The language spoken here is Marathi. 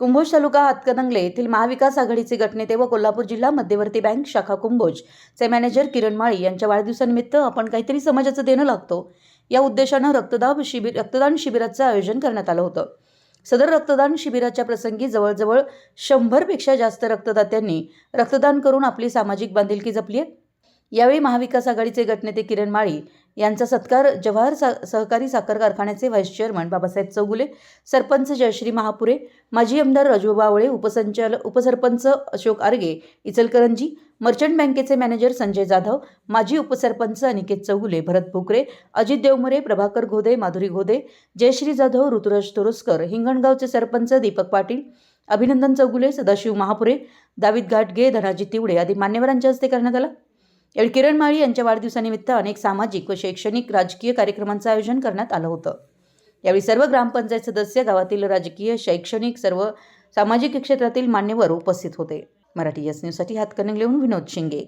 कुंभोज तालुका हातकणंगले येथील महाविकास आघाडीचे गटनेते व कोल्हापूर जिल्हा मध्यवर्ती बँक शाखा कुंभोज. चे मॅनेजर किरण माळी यांच्या वाढदिवसानिमित्त आपण काहीतरी समाजाचं देणं लागतो. या उद्देशानं रक्तदाब शिबिर रक्तदान शिबिराचं आयोजन करण्यात आलं होतं. सदर रक्तदान शिबिराच्या प्रसंगी जवळजवळ शंभरपेक्षा जास्त रक्तदात्यांनी रक्तदान करून आपली सामाजिक बांधिलकी जपली आहे. यावेळी महाविकास आघाडीचे गटनेते किरण माळी यांचा सत्कार जवाहर सा सहकारी साखर कारखान्याचे व्हाईस चेअरमन बाबासाहेब चौगुले सरपंच जयश्री महापुरे माजी आमदार राजू बावळे उपसंचाल उपसरपंच अशोक आर्गे इचलकरंजी मर्चंट बँकेचे मॅनेजर संजय जाधव माजी उपसरपंच अनिकेत चौगुले भरत भोकरे अजित देवमुरे प्रभाकर घोदे माधुरी घोदे जयश्री जाधव ऋतुराज तोरसकर हिंगणगावचे सरपंच दीपक पाटील अभिनंदन चौगुले सदाशिव महापुरे दाविद घाटगे धनाजी तिवडे आदी मान्यवरांच्या हस्ते करण्यात आला. यावेळी किरण माळी यांच्या वाढदिवसानिमित्त अनेक सामाजिक व शैक्षणिक राजकीय कार्यक्रमांचं आयोजन करण्यात आलं होतं. यावेळी सर्व ग्रामपंचायत सदस्य गावातील राजकीय शैक्षणिक सर्व सामाजिक क्षेत्रातील मान्यवर उपस्थित होते. मराठी यस न्यूजसाठी हातकणंगलेहून विनोद शिंगे.